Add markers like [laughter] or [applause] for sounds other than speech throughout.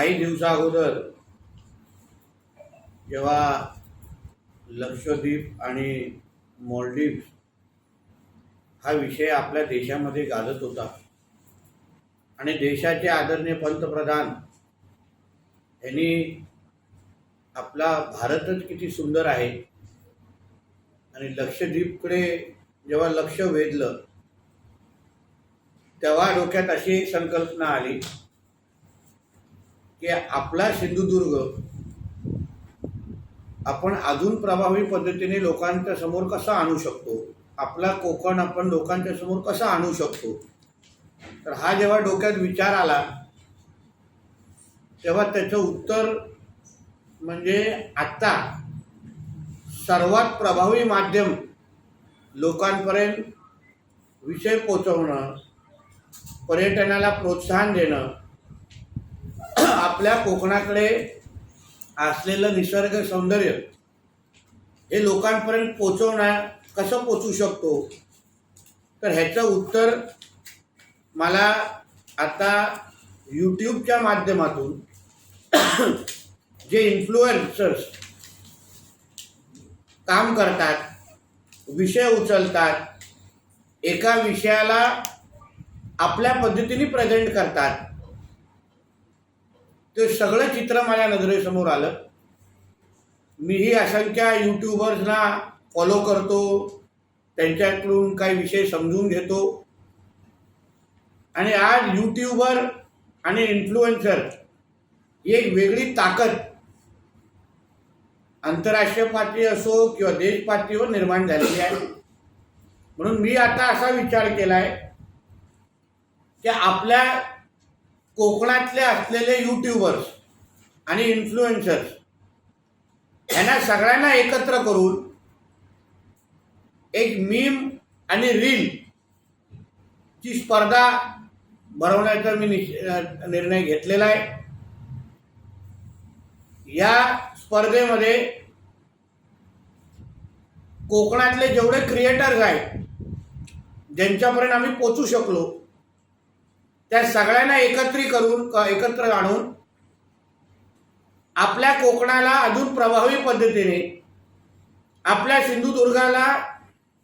काही दिवसा अगोदर जेव्हा लक्षद्वीप आणि मॉलडीव्स हा विषय आपल्या देशामध्ये गाजत होता आणि देशाचे आदरणीय पंतप्रधान यांनी आपला भारतच किती सुंदर आहे आणि लक्षद्वीपकडे जेव्हा लक्ष वेधलं तेव्हा डोक्यात अशी एक संकल्पना आली की आपला सिंधुदुर्ग आपण अजून प्रभावी पद्धतीने लोकांच्या समोर कसा आणू शकतो? आपला कोकण आपण लोकांच्या समोर कसा आणू शकतो? तर हा जेव्हा डोक्यात विचार आला तेव्हा त्याचं उत्तर म्हणजे आत्ता सर्वात प्रभावी माध्यम लोकांपर्यंत विषय पोचवणं पर्यटनाला प्रोत्साहन देणं आपल्या कोकणाकडे असलेलं निसर्ग सौंदर्य हे लोकांपर्यंत पोचवणार कसं पोचू शकतो? तर ह्याचं उत्तर मला आता यूट्यूबच्या माध्यमातून जे इन्फ्लुएन्सर्स काम करतात विषय उचलतात एका विषयाला आपल्या पद्धतीने प्रेझेंट करतात ते सगळं चित्र माझ्या नजरेसमोर आलं. मीही असंख्य यूट्यूबर्सना फॉलो करतो. त्यांच्याकडून काही विषय समजून घेतो. आणि आज यूट्यूबर आणि इन्फ्लुएन्सर ही एक वेगळी ताकद आंतरराष्ट्रीय पातळी असो किंवा देश पातळीवर निर्माण झालेली आहे. म्हणून मी आता असा विचार केला आहे की आपल्या कोकणातले असलेले यूट्यूबर्स आणि इन्फ्लुएन्सर्स यांना सगळ्यांना एकत्र करून एक मीम आणि रील ची स्पर्धा भरवण्याचा मी निर्णय घेतलेला आहे. या स्पर्धेमध्ये कोकणातले जेवढे क्रिएटर्स आहेत ज्यांच्यापर्यंत आम्ही पोचू शकलो त्या सगळ्यांना एकत्री करून एकत्र आणून आपल्या कोकणाला अजून प्रभावी पद्धतीने आपल्या सिंधुदुर्गाला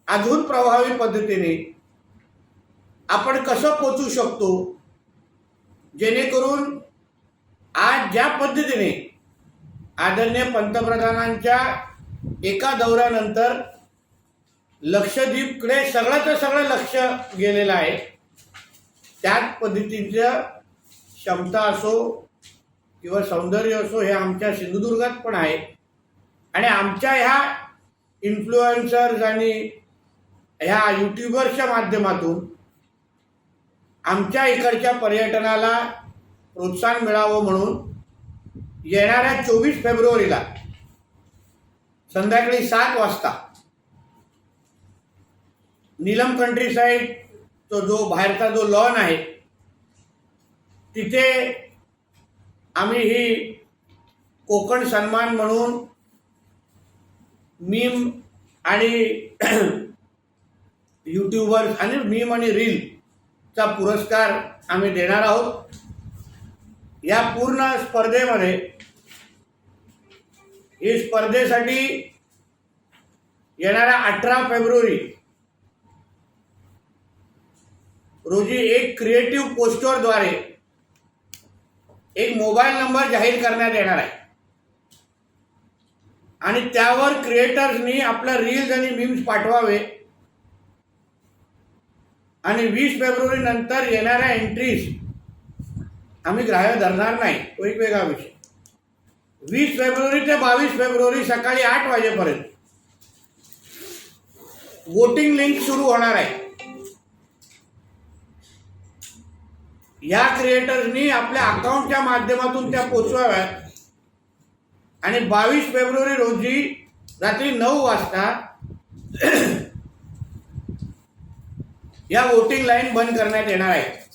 अजून प्रभावी पद्धतीने आपण कसं पोचू शकतो? जेणेकरून आज ज्या पद्धतीने आदरणीय पंतप्रधानांच्या एका दौऱ्यानंतर लक्षद्वीपकडे सगळंच सगळं लक्ष गेलेलं आहे. त्याच पद्धतीचं क्षमता असो किंवा सौंदर्य असो हे आमच्या सिंधुदुर्गात पण आहे. आणि आमच्या ह्या इन्फ्लुएन्सर्स आणि ह्या यूट्यूबर्सच्या माध्यमातून आमच्या इकडच्या पर्यटनाला प्रोत्साहन मिळावं म्हणून येणाऱ्या चोवीस फेब्रुवारीला संध्याकाळी सात वाजता नीलम कंट्री साईड तो जो बाहेरचा जो लॉन आहे तिथे आम्ही ही कोकण सन्मान म्हणून मीम आणि [clears throat] यूट्यूबर आणि मीम आणि रीलचा पुरस्कार आम्ही देणार आहोत. या पूर्ण स्पर्धेमध्ये ही स्पर्धेसाठी येणाऱ्या अठरा फेब्रुवारी रोजी एक क्रिएटिव्ह पोस्टरद्वारे एक मोबाईल नंबर जाहीर करण्यात येणार आहे. आणि त्यावर क्रिएटर्सनी आपल्या रील्स आणि मीम्स पाठवावे. आणि वीस फेब्रुवारी नंतर येणाऱ्या एंट्रीज आम्ही ग्राह्य धरणार नाही. तो एक वेगळा विषय. वीस फेब्रुवारी ते बावीस फेब्रुवारी सकाळी आठ वाजेपर्यंत वोटिंग लिंक सुरू होणार आहे. या क्रिएटर्सनी आपल्या अकाउंटच्या माध्यमातून त्या पोचवाव्यात आणि बावीस फेब्रुवारी रोजी रात्री नऊ वाजता [clears throat] या वोटिंग लाईन बंद करण्यात येणार आहे.